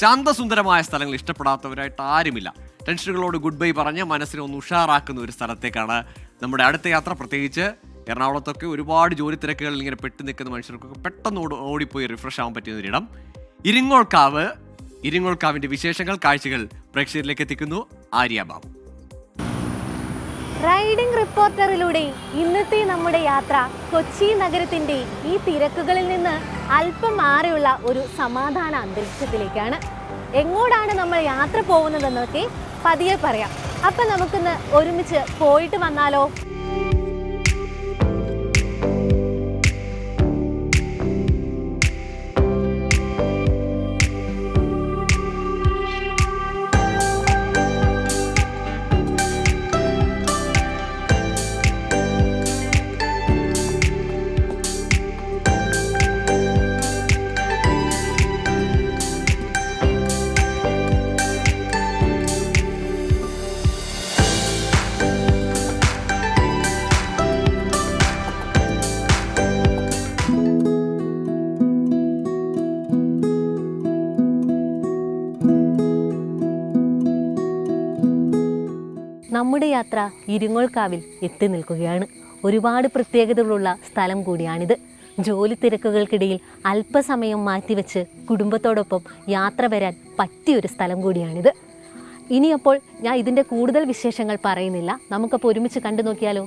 ശാന്തസുന്ദരമായ സ്ഥലങ്ങൾ ഇഷ്ടപ്പെടാത്തവരായിട്ട് ആരുമില്ല. ടെൻഷനുകളോട് good bye പറഞ്ഞ് മനസ്സിനെ ഒന്ന് ഉഷാറാക്കുന്ന ഒരു സ്ഥലത്തേക്കാണ് നമ്മുടെ അടുത്ത യാത്ര. പ്രത്യേകിച്ച് എറണാകുളത്തൊക്കെ ഒരുപാട് ജോലി തിരക്കുകളിൽ ഇങ്ങനെ പെട്ടു നിൽക്കുന്ന മനുഷ്യർക്കൊക്കെ പെട്ടെന്ന് ഓടി ഓടിപ്പോയി റിഫ്രഷ് ആവാൻ പറ്റിയ ഒരിടം ഇരിങ്ങോൾക്കാവ് ഇരിങ്ങോൾക്കാവിന്റെ വിശേഷങ്ങൾ കാഴ്ചകൾ പ്രേക്ഷകരിലേക്ക് എത്തിക്കുന്നു. ആര്യ ബാബു. റൈഡിംഗ് റിപ്പോർട്ടറിലൂടെ ഇന്നത്തെ നമ്മുടെ യാത്ര കൊച്ചി നഗരത്തിന്റെ ഈ തിരക്കുകളിൽ നിന്ന് അല്പം മാറിയുള്ള ഒരു സമാധാന അന്തരീക്ഷത്തിലേക്കാണ്. എങ്ങോട്ടാണ് നമ്മൾ യാത്ര പോകുന്നതെന്നൊക്കെ പതിയെ പറയാം. അപ്പൊ നമുക്കിന്ന് ഒരുമിച്ച് പോയിട്ട് വന്നാലോ? നമ്മുടെ യാത്ര ഇരുങ്ങോൾക്കാവിൽ എത്തി നിൽക്കുകയാണ്. ഒരുപാട് പ്രത്യേകതകളുള്ള സ്ഥലം കൂടിയാണിത്. ജോലി തിരക്കുകൾക്കിടയിൽ അല്പസമയം മാറ്റിവെച്ച് കുടുംബത്തോടൊപ്പം യാത്ര വരാൻ പറ്റിയൊരു സ്ഥലം കൂടിയാണിത്. ഇനിയപ്പോൾ ഞാൻ ഇതിന്റെ കൂടുതൽ വിശേഷങ്ങൾ പറയുന്നില്ല. നമുക്കപ്പോൾ ഒരുമിച്ച് കണ്ടു നോക്കിയാലോ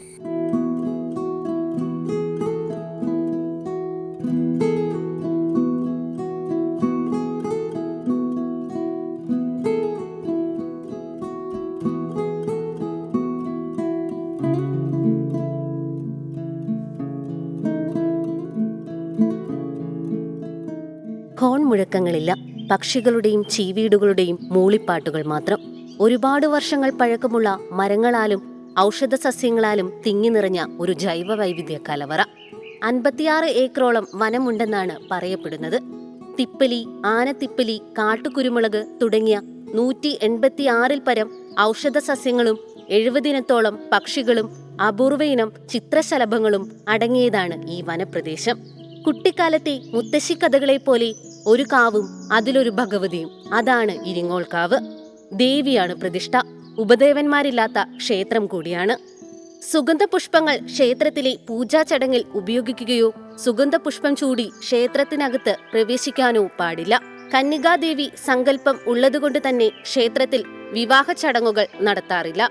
ഹോൺ മുഴക്കങ്ങളില്ല. പക്ഷികളുടെയും ചീവീടുകളുടെയും മൂളിപ്പാട്ടുകൾ മാത്രം. ഒരുപാട് വർഷങ്ങൾ പഴക്കമുള്ള മരങ്ങളാലും ഔഷധ സസ്യങ്ങളാലും തിങ്ങി നിറഞ്ഞ ഒരു ജൈവ വൈവിധ്യ കലവറ അൻപത്തിയാറ് ഏക്കറോളം വനമുണ്ടെന്നാണ് പറയപ്പെടുന്നത്. തിപ്പലി ആനത്തിപ്പലി കാട്ടുകുരുമുളക് തുടങ്ങിയ നൂറ്റി എൺപത്തിയാറിൽ പരം ഔഷധ സസ്യങ്ങളും എഴുപതിനത്തോളം പക്ഷികളും അപൂർവയിനം ചിത്രശലഭങ്ങളും അടങ്ങിയതാണ് ഈ വനപ്രദേശം. കുട്ടിക്കാലത്തെ മുത്തശ്ശിക്കഥകളെ പോലെ ഒരു കാവും അതിലൊരു ഭഗവതിയും. അതാണ് ഇരിങ്ങോൾക്കാവ് ദേവിയാണ് പ്രതിഷ്ഠ. ഉപദേവന്മാരില്ലാത്ത ക്ഷേത്രം കൂടിയാണ്. സുഗന്ധപുഷ്പങ്ങൾ ക്ഷേത്രത്തിലെ പൂജാ ചടങ്ങിൽ ഉപയോഗിക്കുകയോ സുഗന്ധപുഷ്പം ചൂടി ക്ഷേത്രത്തിനകത്ത് പ്രവേശിക്കാനോ പാടില്ല. കന്യകാദേവി സങ്കല്പം ഉള്ളതുകൊണ്ട് തന്നെ ക്ഷേത്രത്തിൽ വിവാഹ ചടങ്ങുകൾ നടത്താറില്ല.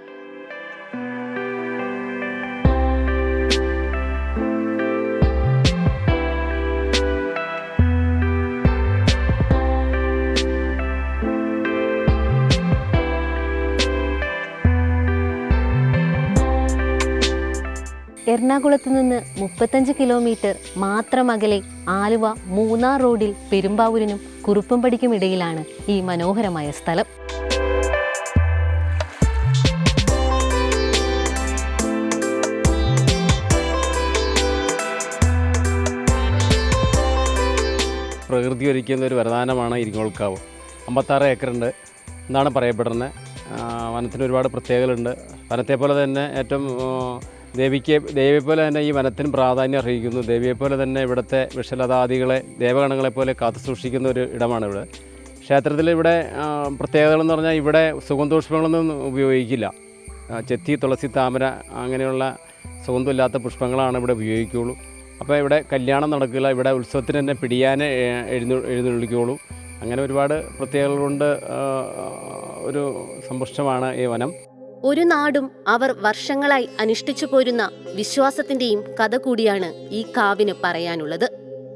എറണാകുളത്ത് നിന്ന് മുപ്പത്തഞ്ച് കിലോമീറ്റർ മാത്രം അകലെ ആലുവ മൂന്നാർ റോഡിൽ പെരുമ്പാവൂരിനും കുറുപ്പമ്പടിക്കും ഇടയിലാണ് ഈ മനോഹരമായ സ്ഥലം. പ്രകൃതി ഒരുക്കുന്ന ഒരു വരദാനമാണ് ഇരിങ്ങോൾക്കാവ്. അമ്പത്താറ് ഏക്കറുണ്ട് എന്നാണ് പറയപ്പെടുന്നത്. വനത്തിന് ഒരുപാട് പ്രത്യേകതകളുണ്ട്. വനത്തെ പോലെ തന്നെ ഏറ്റവും ദേവിക്ക് ദേവിയെപ്പോലെ തന്നെ ഈ വനത്തിന് പ്രാധാന്യം അർഹിക്കുന്നു. ദേവിയെപ്പോലെ തന്നെ ഇവിടുത്തെ വിഷലതാദികളെ ദേവഗണങ്ങളെ പോലെ കാത്തു സൂക്ഷിക്കുന്ന ഒരു ഇടമാണ് ഇവിടെ. ക്ഷേത്രത്തിൽ ഇവിടെ പ്രത്യേകതകളെന്ന് പറഞ്ഞാൽ ഇവിടെ സുഗന്ധപുഷ്പങ്ങളൊന്നും ഉപയോഗിക്കില്ല. ചെത്തി തുളസി താമര അങ്ങനെയുള്ള സുഗന്ധമില്ലാത്ത പുഷ്പങ്ങളാണ് ഇവിടെ ഉപയോഗിക്കുകയുള്ളൂ. അപ്പോൾ ഇവിടെ കല്യാണം നടക്കില്ല. ഇവിടെ ഉത്സവത്തിന് തന്നെ പിടിയാനെ എഴുന്നു എഴുന്നള്ളിക്കുകയുള്ളൂ. അങ്ങനെ ഒരുപാട് പ്രത്യേകതകൾ കൊണ്ട് ഒരു സമ്പുഷ്ടമാണ് ഈ വനം. ഒരു നാടും അവർ വർഷങ്ങളായി അനുഷ്ഠിച്ചു പോരുന്ന വിശ്വാസത്തിന്റെയും കഥ കൂടിയാണ് ഈ കാവിന് പറയാനുള്ളത്.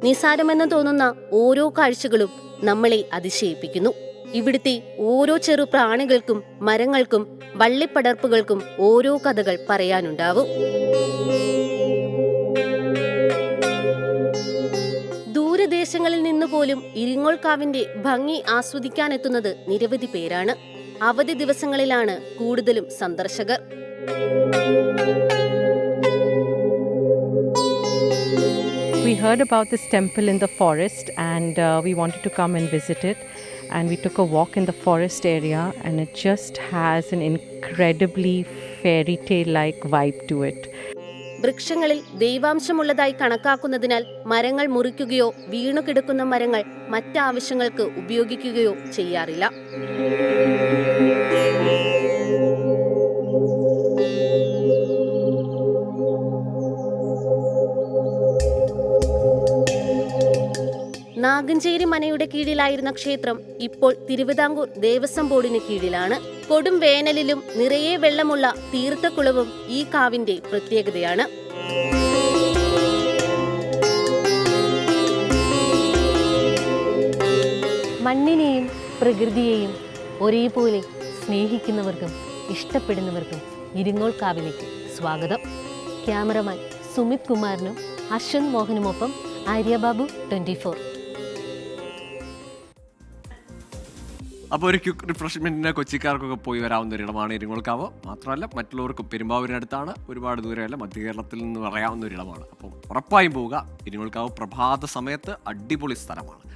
നിസാരമെന്ന് തോന്നുന്ന ഓരോ കാഴ്ചകളും നമ്മളെ അതിശയിപ്പിക്കുന്നു. ഇവിടുത്തെ ഓരോ ചെറു പ്രാണികൾക്കും മരങ്ങൾക്കും വള്ളിപ്പടർപ്പുകൾക്കും ഓരോ കഥകൾ പറയാനുണ്ടാവും. ദൂരദേശങ്ങളിൽ നിന്ന് പോലും ഇരിങ്ങോൾക്കാവിന്റെ ഭംഗി ആസ്വദിക്കാനെത്തുന്നത് നിരവധി പേരാണ്. അവധി ദിവസങ്ങളിലാണ് കൂടുതലും സന്ദർശകർ We heard about this temple in the forest and uh, we wanted to come and visit it. And we took a walk in the forest area, and it just has an incredibly fairy tale like vibe to it. വൃക്ഷങ്ങളിൽ ദൈവാംശമുള്ളതായി കണക്കാക്കുന്നതിനാൽ മരങ്ങൾ മുറിക്കുകയോ വീണുകിടക്കുന്ന മരങ്ങൾ മറ്റാവശ്യങ്ങൾക്ക് ഉപയോഗിക്കുകയോ ചെയ്യാറില്ല നാഗഞ്ചേരി മനയുടെ കീഴിലായിരുന്ന ക്ഷേത്രം ഇപ്പോൾ തിരുവിതാംകൂർ ദേവസ്വം ബോർഡിന് കീഴിലാണ്. കൊടും വേനലിലും നിറയെ വെള്ളമുള്ള തീർത്ഥക്കുളവും ഈ കാവിന്റെ പ്രത്യേകതയാണ്. മണ്ണിനെയും പ്രകൃതിയെയും ഒരേപോലെ സ്നേഹിക്കുന്നവർക്കും ഇഷ്ടപ്പെടുന്നവർക്കും ഇരിങ്ങോൾക്കാവിലേക്ക് സ്വാഗതം. ക്യാമറമാൻ സുമിത് കുമാറിനും അശ്വന്ത് മോഹനുമൊപ്പം ആര്യബാബു ട്വന്റി ഫോർ. അപ്പോൾ ഒരു ക്യുക്ക് റിഫ്രഷ്മെന്റിന് കൊച്ചിക്കാർക്കൊക്കെ പോയി വരാവുന്ന ഒരിടമാണ് ഇരിങ്ങോൾക്കാവ് മാത്രമല്ല മറ്റുള്ളവർക്കും പെരുമ്പാവൂരിനടുത്താണ് ഒരുപാട് ദൂരമല്ല മധ്യ കേരളത്തിൽ നിന്ന് പറയാവുന്ന ഒരിടമാണ് അപ്പം ഉറപ്പായും പോവുക. ഇരിങ്ങോൾക്കാവ് പ്രഭാത സമയത്ത് അടിപൊളി സ്ഥലമാണ്.